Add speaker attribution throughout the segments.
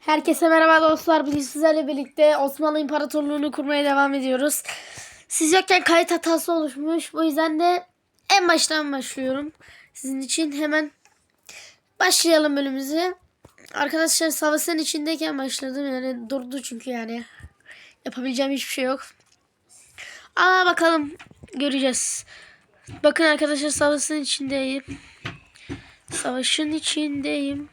Speaker 1: Herkese merhaba dostlar. Bugün sizlerle birlikte Osmanlı İmparatorluğu'nu kurmaya devam ediyoruz. Siz yokken kayıt hatası oluşmuş. Bu yüzden de en baştan başlıyorum. Sizin için hemen başlayalım bölümümüze. Arkadaşlar savaşın içindeyken başladım. Yani durdu çünkü yani. Yapabileceğim hiçbir şey yok. Ama bakalım göreceğiz. Bakın arkadaşlar savaşın içindeyim. Savaşın içindeyim.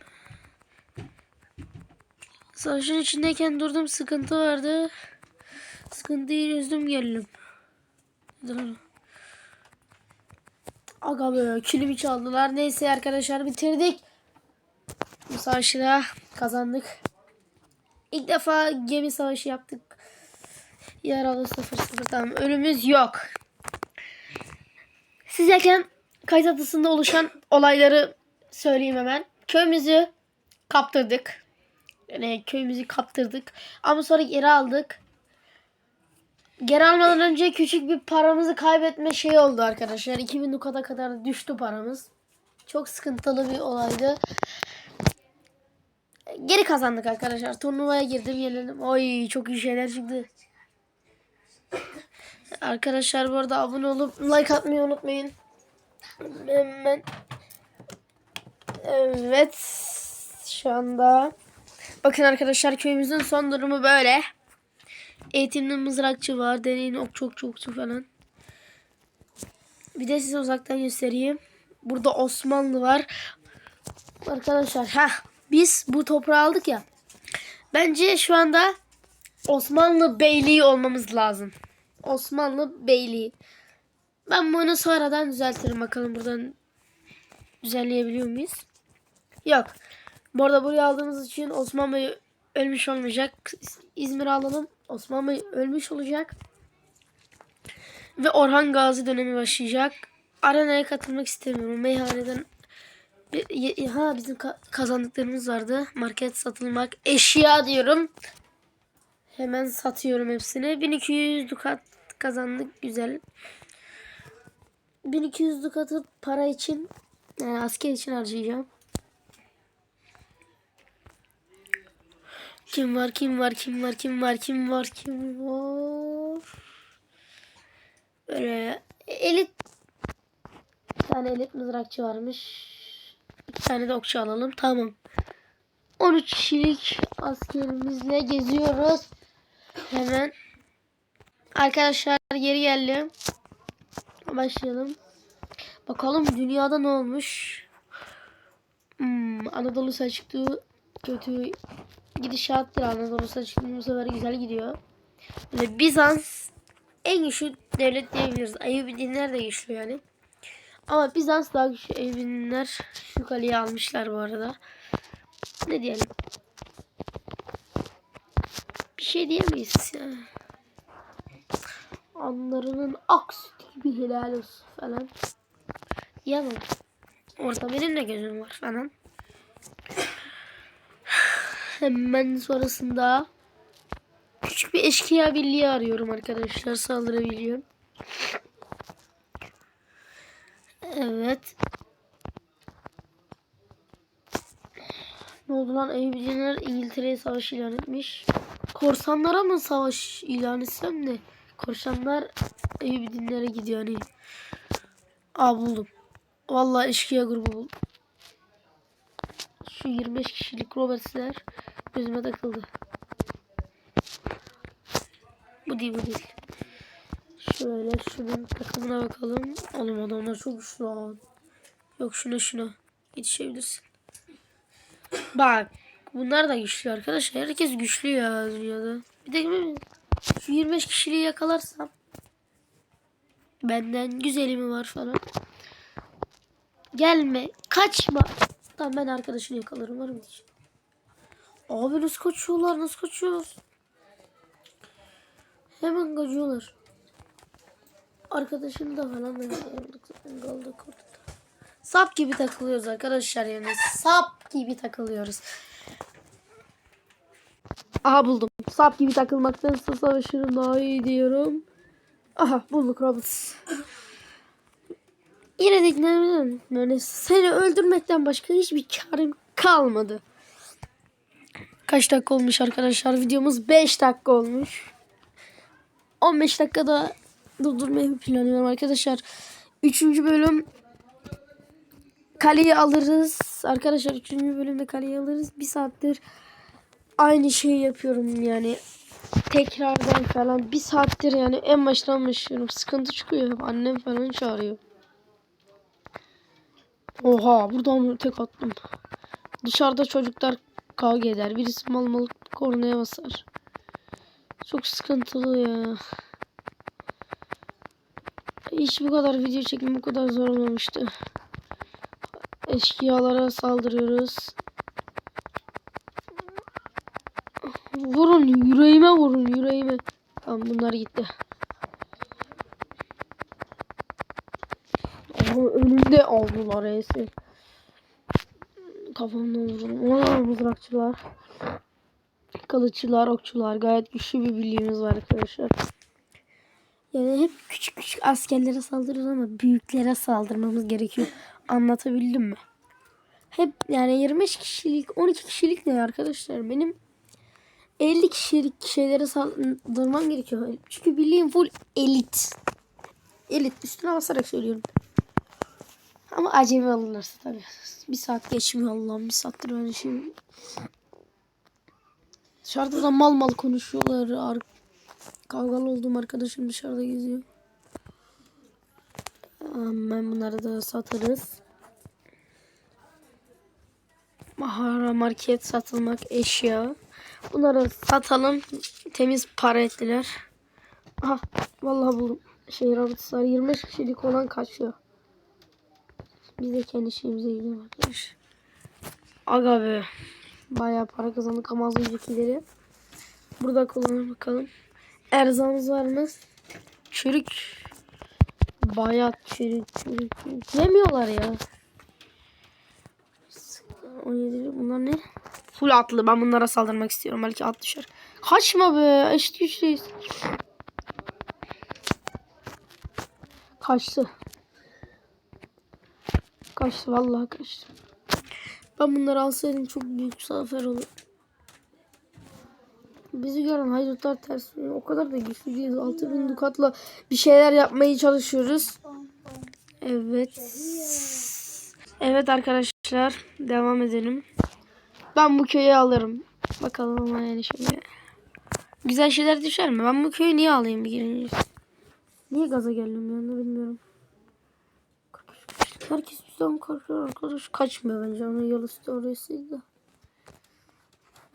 Speaker 1: Savaşın içindeyken durdum sıkıntı vardı. Sıkıntıyı çözdüm geldim. Aga be kilimi çaldılar. Neyse arkadaşlar bitirdik. Bu savaşı da kazandık. İlk defa gemi savaşı yaptık. Yaralı 0-0 tamam. Ölümümüz yok. Sizlerken kayıt adasında oluşan olayları söyleyeyim hemen. Köyümüzü kaptırdık. Yani köyümüzü kaptırdık. Ama sonra geri aldık. Geri almadan önce küçük bir paramızı kaybetme şey oldu arkadaşlar. 2000 dukata kadar düştü paramız. Çok sıkıntılı bir olaydı. Geri kazandık arkadaşlar. Turnuvaya girdim yenildim. Oy çok iyi şeyler çıktı. Arkadaşlar bu arada abone olup like atmayı unutmayın. Hemen. Evet. Şu anda Bakın arkadaşlar köyümüzün son durumu böyle. Eğitimli mızrakçı var. Deneyimli ok çok çokçu falan. Bir de size uzaktan göstereyim. Burada Osmanlı var. Arkadaşlar ha biz bu toprağı aldık ya. Bence şu anda Osmanlı Beyliği olmamız lazım. Osmanlı Beyliği. Ben bunu sonradan düzeltirim. Bakalım buradan düzenleyebiliyor muyuz? Yok. Bu arada buraya aldığımız için Osman Bey ölmüş olmayacak. İzmir'i alalım. Osman Bey ölmüş olacak. Ve Orhan Gazi dönemi başlayacak. Arenaya katılmak istemiyorum. Meyhaneden ha bizim ka- kazandıklarımız vardı. Market satılmak. Eşya diyorum. Hemen satıyorum hepsini. 1200 dukat kazandık. Güzel. 1200 dukatı para için yani asker için harcayacağım. Kim var kim var kim var kim var kim var kim var. Böyle elit bir tane elit mızrakçı varmış. Bir tane de okçu alalım. Tamam. 13 kişilik askerimizle geziyoruz. Hemen. Arkadaşlar geri geldim. Başlayalım. Bakalım dünyada ne olmuş. Hmm, Anadolu Selçuklu kötü gidişattır Anadolu Selçuklu bu sefer güzel gidiyor. Böyle Bizans en güçlü devlet diyebiliriz. Eyyubiler de güçlü yani. Ama Bizans daha güçlü. Eyyubiler şu kaleyi almışlar bu arada. Ne diyelim? Bir şey diyemeyiz ya. Anlarının aksi bir helal olsun falan. Diyemem. Orada benim de gözüm var falan. Hemen sonrasında küçük bir eşkıya birliği arıyorum arkadaşlar saldırabiliyorum. Evet. Ne oldu lan Eyyubiler İngiltere'ye savaş ilan etmiş. Korsanlara mı savaş ilan etsem ne? Korsanlar Eyyubilere gidiyor hani. Aa buldum. Vallahi eşkıya grubu buldum. Şu 25 kişilik Roberts'ler gözüme takıldı. Bu değil bu değil. Şöyle şunun takımına bakalım. Oğlum adamlar çok güçlü lan. Yok şuna şuna. Yetişebilirsin. Bak. Bunlar da güçlü arkadaşlar. Herkes güçlü ya dünyada. Bir de şu 25 kişiliği yakalarsam benden güzeli mi var falan. Gelme. Kaçma. Tamam ben arkadaşını yakalarım var mı hiç? Abi nasıl kaçıyorlar nasıl kaçıyoruz? Hemen kaçıyorlar. Arkadaşını da falan da kaldık orada. Sap gibi takılıyoruz arkadaşlar yani. Sap gibi takılıyoruz. Aha buldum. Sap gibi takılmaktansa savaşırım daha iyi diyorum. Aha bulduk Roberts. Yine de Yani seni öldürmekten başka hiçbir karım kalmadı. Kaç dakika olmuş arkadaşlar? Videomuz 5 dakika olmuş. 15 dakikada durdurmayı planlıyorum arkadaşlar. 3. bölüm kaleyi alırız. Arkadaşlar 3. bölümde kaleyi alırız. Bir saattir aynı şeyi yapıyorum yani. Tekrardan falan bir saattir yani en baştan başlıyorum. Sıkıntı çıkıyor. Annem falan çağırıyor. Oha buradan tek attım. Dışarıda çocuklar kavga eder. Birisi mal mal kornaya basar. Çok sıkıntılı ya. Hiç bu kadar video çekim bu kadar zor olmamıştı. Eşkıyalara saldırıyoruz. Vurun yüreğime vurun yüreğime. Tamam bunlar gitti. Ama önümde aldılar esi. Kafamdan vurun. Aa, mızrakçılar. Kılıççılar, okçular. Gayet güçlü bir birliğimiz var arkadaşlar. Yani hep küçük küçük askerlere saldırıyoruz ama büyüklere saldırmamız gerekiyor. Anlatabildim mi? Hep yani 25 kişilik, 12 kişilik ne arkadaşlar? Benim 50 kişilik şeylere saldırmam gerekiyor. Çünkü birliğim full elit. Elit üstüne basarak söylüyorum. Ama acemi alınırsa tabii. Bir saat geçmiyor Allah'ım. Bir saattir ben şimdi. Dışarıda da mal mal konuşuyorlar. Ar Kavgalı olduğum arkadaşım dışarıda geziyor. Hemen bunları da satarız. Mahara market satılmak eşya. Bunları satalım. Temiz para ettiler. Aha vallahi buldum. Şehir avcılar 25 kişilik olan kaçıyor. Biz de kendi şeyimize gidelim arkadaş. Aga be. Bayağı para kazandık ama az öncekileri. Burada kullanalım bakalım. Erzağımız var mı? Çürük. Bayağı çürük çürük. çürük. Yemiyorlar ya. 17 bunlar ne? Full atlı. Ben bunlara saldırmak istiyorum. Belki at düşer. Kaçma be. Eşit güçlüyüz. Kaçtı. Kaçtı. Vallahi kaçtı. Ben bunları alsaydım çok büyük zafer olur. Bizi gören haydutlar ters. O kadar da güçlü değiliz. 6000 dukatla bir şeyler yapmaya çalışıyoruz. Evet. Evet arkadaşlar. Devam edelim. Ben bu köyü alırım. Bakalım ama yani şimdi. Güzel şeyler düşer mi? Ben bu köyü niye alayım bir girince? Niye gaza geldim ya onu bilmiyorum. Herkes bizden korkuyor arkadaş. Kaçmıyor bence. Onun yolu üstü orasıydı.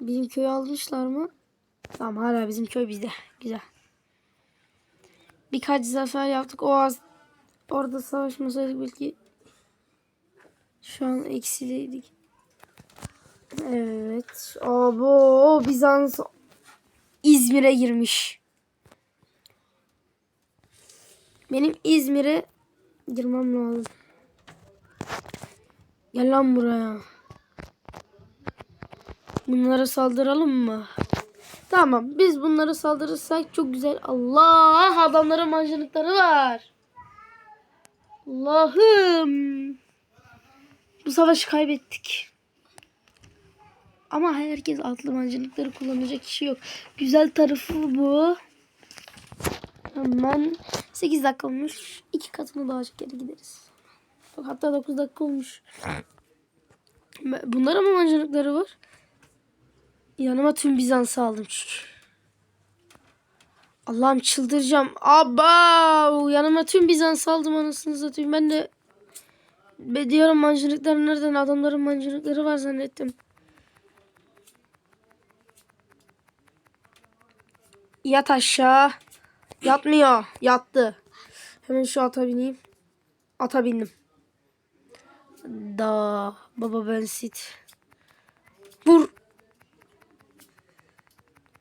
Speaker 1: Bizim köyü almışlar mı? Tamam hala bizim köy bizde. Güzel. Birkaç zafer yaptık. O az orada savaşmasaydık belki şu an eksideydik. Evet. Abo Bizans İzmir'e girmiş. Benim İzmir'e girmem lazım. Gel lan buraya. Bunlara saldıralım mı? Tamam. Biz bunlara saldırırsak çok güzel. Allah adamların mancınıkları var. Allah'ım. Bu savaşı kaybettik. Ama herkes atlı mancınıkları kullanacak kişi yok. Güzel tarafı bu. Hemen 8 dakika olmuş. İki katını daha geri gideriz. Bak hatta 9 dakika olmuş. Bunlara mı mancınıkları var? Yanıma tüm Bizans'ı aldım. Allah'ım çıldıracağım. Abba yanıma tüm Bizans aldım anasını satayım. Ben de be diyorum mancınıklar nereden? Adamların mancınıkları var zannettim. Yat aşağı. Yatmıyor. Yattı. Hemen şu ata bineyim. Ata bindim. Da baba ben sit. Vur.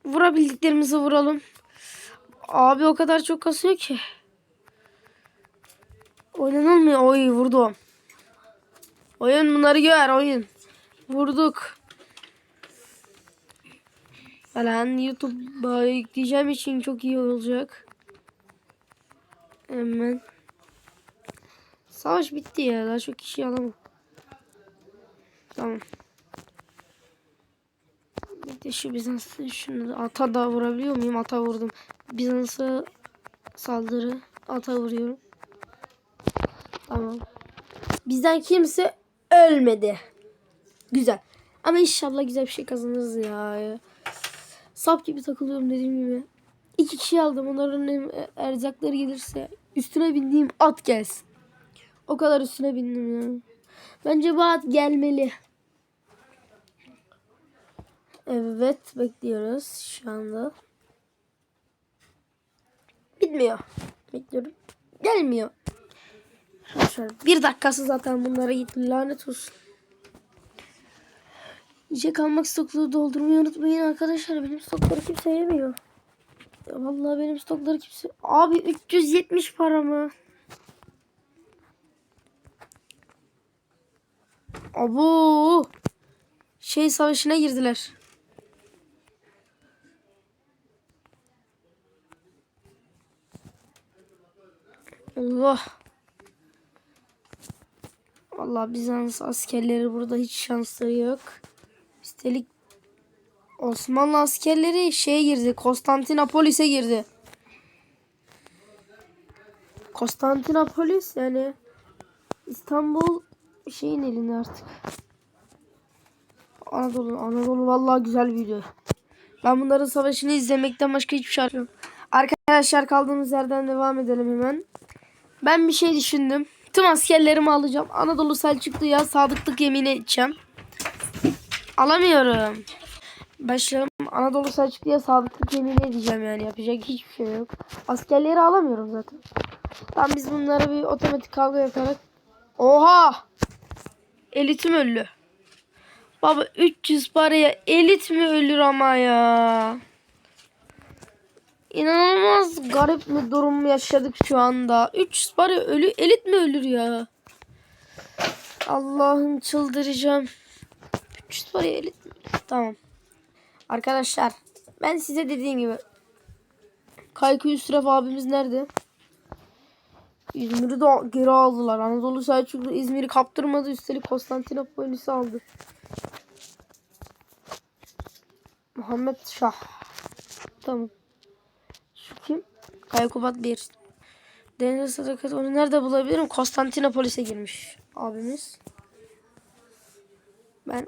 Speaker 1: Vurabildiklerimizi vuralım. Abi o kadar çok kasıyor ki. Oynanılmıyor. Oy vurdum. Oyun bunları gör oyun. Vurduk. Falan YouTube'a yükleyeceğim için çok iyi olacak. Hemen. Savaş bitti ya. Daha çok kişi alamam. Tamam. Bir de şu Bizans'ı şunu ata da vurabiliyor muyum? Ata vurdum. Bizans'a saldırı. Ata vuruyorum. Tamam. Bizden kimse ölmedi. Güzel. Ama inşallah güzel bir şey kazanırız ya. Sap gibi takılıyorum dediğim gibi. İki kişi aldım. Onların erzakları gelirse üstüne bindiğim at gelsin. O kadar üstüne bindim ya. Bence bu at gelmeli. Evet bekliyoruz şu anda. Bitmiyor. Bekliyorum. Gelmiyor. Arkadaşlar bir dakikası zaten bunlara gitti. Lanet olsun. Yiyecek almak stokları doldurmayı unutmayın arkadaşlar. Benim stokları kimse yemiyor. Vallahi benim stokları kimse... Abi 370 para mı? Abu. Şey savaşına girdiler. Allah. Allah Bizans askerleri burada hiç şansları yok. Üstelik Osmanlı askerleri şeye girdi. Konstantinopolis'e girdi. Konstantinopolis yani İstanbul şeyin elinde artık. Anadolu, Anadolu vallahi güzel bir video. Ben bunların savaşını izlemekten başka hiçbir şey yapmıyorum. Arkadaşlar kaldığımız yerden devam edelim hemen. Ben bir şey düşündüm. Tüm askerlerimi alacağım. Anadolu Selçuklu'ya sadıklık yemin edeceğim. Alamıyorum. Başlayalım. Anadolu Selçuklu'ya sadıklık yemin edeceğim yani. Yapacak hiçbir şey yok. Askerleri alamıyorum zaten. Tamam biz bunlara bir otomatik kavga yaparak. Oha! Elitim öldü. Baba 300 paraya elit mi ölür ama ya? İnanılmaz garip bir durum yaşadık şu anda. 300 para ölü elit mi ölür ya? Allah'ım çıldıracağım. 300 para elit mi? Tamam. Arkadaşlar ben size dediğim gibi Kaykı Yusref abimiz nerede? İzmir'i de geri aldılar. Anadolu Selçuklu İzmir'i kaptırmadı. Üstelik Konstantinopolis'i aldı. Muhammed Şah. Tamam. Şu kim? Kaykubat 1. Deniz Sadakat onu nerede bulabilirim? Konstantinopolis'e girmiş abimiz. Ben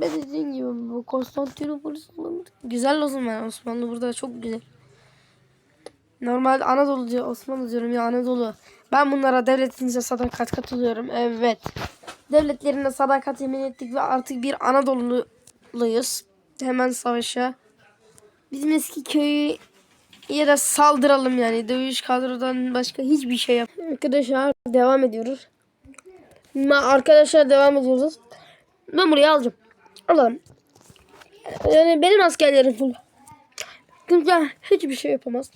Speaker 1: ben dediğim gibi bu Konstantinopolis olabilir. Güzel o zaman Osmanlı burada çok güzel. Normalde Anadolu diyor Osmanlı diyorum ya Anadolu. Ben bunlara devletinize sadakat katılıyorum. Evet. Devletlerine sadakat yemin ettik ve artık bir Anadolu'luyuz. Hemen savaşa. Bizim eski köyü da saldıralım yani. Dövüş kadrodan başka hiçbir şey yap. Arkadaşlar devam ediyoruz. Ma arkadaşlar devam ediyoruz. Ben burayı alacağım. Alalım. Yani benim askerlerim full. Kimse hiçbir şey yapamaz.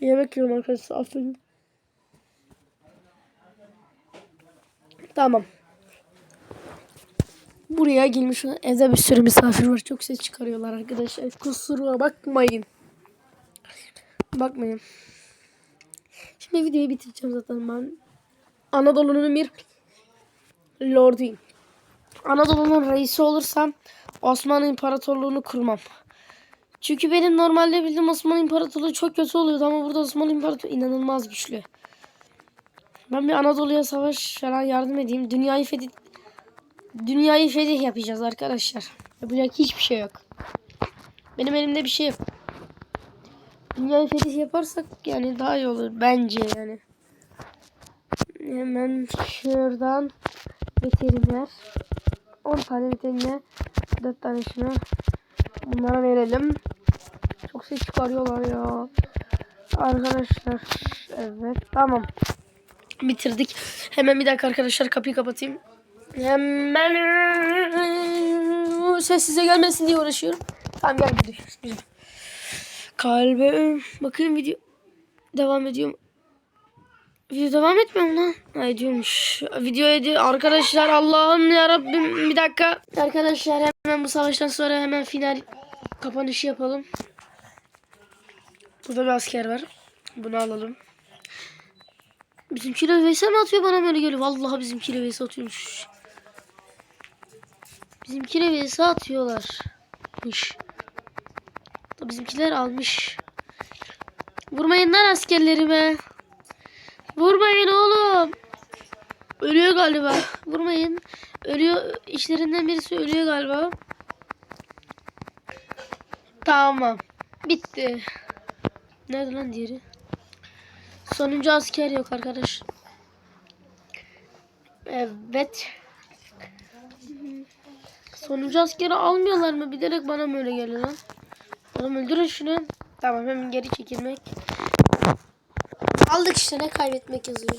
Speaker 1: Yemek yiyorum arkadaşlar. Aferin. Tamam. Buraya gelmiş evde bir sürü misafir var. Çok ses çıkarıyorlar arkadaşlar. Kusura bakmayın. Bakmayın. Şimdi videoyu bitireceğim zaten ben. Anadolu'nun bir lorduyum. Anadolu'nun reisi olursam Osmanlı İmparatorluğunu kurmam. Çünkü benim normalde bildiğim Osmanlı İmparatorluğu çok kötü oluyordu ama burada Osmanlı İmparatorluğu inanılmaz güçlü. Ben bir Anadolu'ya savaş falan yardım edeyim. Dünyayı fedih Dünyayı fedih yapacağız arkadaşlar. Yapacak hiçbir şey yok. Benim elimde bir şey yok. Dünyayı fetih yaparsak yani daha iyi olur bence yani. Hemen şuradan veteriner 10 tane veteriner 4 tane şuna bunlara verelim. Çok ses çıkarıyorlar ya. Arkadaşlar evet tamam. Bitirdik. Hemen bir dakika arkadaşlar kapıyı kapatayım. Hemen ses size gelmesin diye uğraşıyorum. Tamam gel gidiyor. Güzel. Kalbim. Bakayım video devam ediyor? Video devam etmiyor mu lan? Ha ediyormuş. Video ediyor. Arkadaşlar Allah'ım ya Rabbim bir dakika. Arkadaşlar hemen bu savaştan sonra hemen final kapanışı yapalım. Burada bir asker var. Bunu alalım. Bizimkiler vs mi atıyor bana böyle geliyor. Vallahi bizimkiler vs atıyormuş. Bizimkine vs atıyorlar. Mış. Da Bizimkiler almış. Vurmayın lan askerlerime. Vurmayın oğlum. Ölüyor galiba. Vurmayın. Ölüyor. İşlerinden birisi ölüyor galiba. Tamam. Bitti. Nerede lan diğeri? Sonuncu asker yok arkadaş. Evet. Sonuncu askeri almıyorlar mı? Bilerek bana mı öyle geldi lan? Oğlum öldürün şunu. Tamam hemen geri çekilmek. Aldık işte ne kaybetmek yazıyor.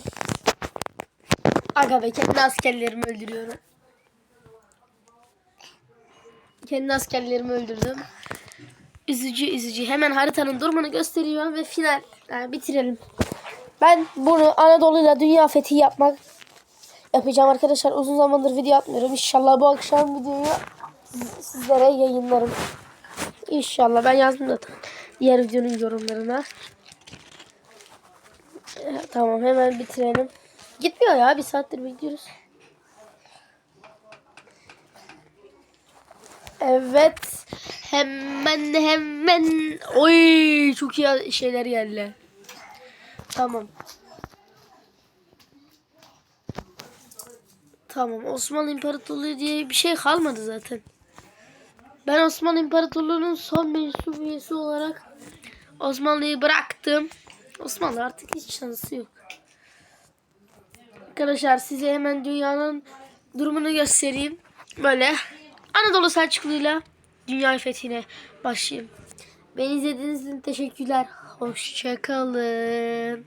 Speaker 1: Aga be kendi askerlerimi öldürüyorum. Kendi askerlerimi öldürdüm. Üzücü üzücü. Hemen haritanın durumunu gösteriyor ve final. Yani bitirelim. Ben bunu Anadolu'yla dünya fethi yapmak yapacağım arkadaşlar. Uzun zamandır video atmıyorum. İnşallah bu akşam videoyu siz- sizlere yayınlarım. İnşallah. Ben yazdım zaten. Diğer videonun yorumlarına. Tamam hemen bitirelim. Gitmiyor ya. Bir saattir bekliyoruz. Evet. Hemen hemen. Oy çok iyi şeyler geldi. Tamam. Tamam. Osmanlı İmparatorluğu diye bir şey kalmadı zaten. Ben Osmanlı İmparatorluğu'nun son mensup üyesi olarak Osmanlı'yı bıraktım. Osmanlı artık hiç şansı yok. Arkadaşlar size hemen dünyanın durumunu göstereyim. Böyle Anadolu Selçuklu'yla dünya fethine başlayayım. Beni izlediğiniz için teşekkürler. Hoşçakalın.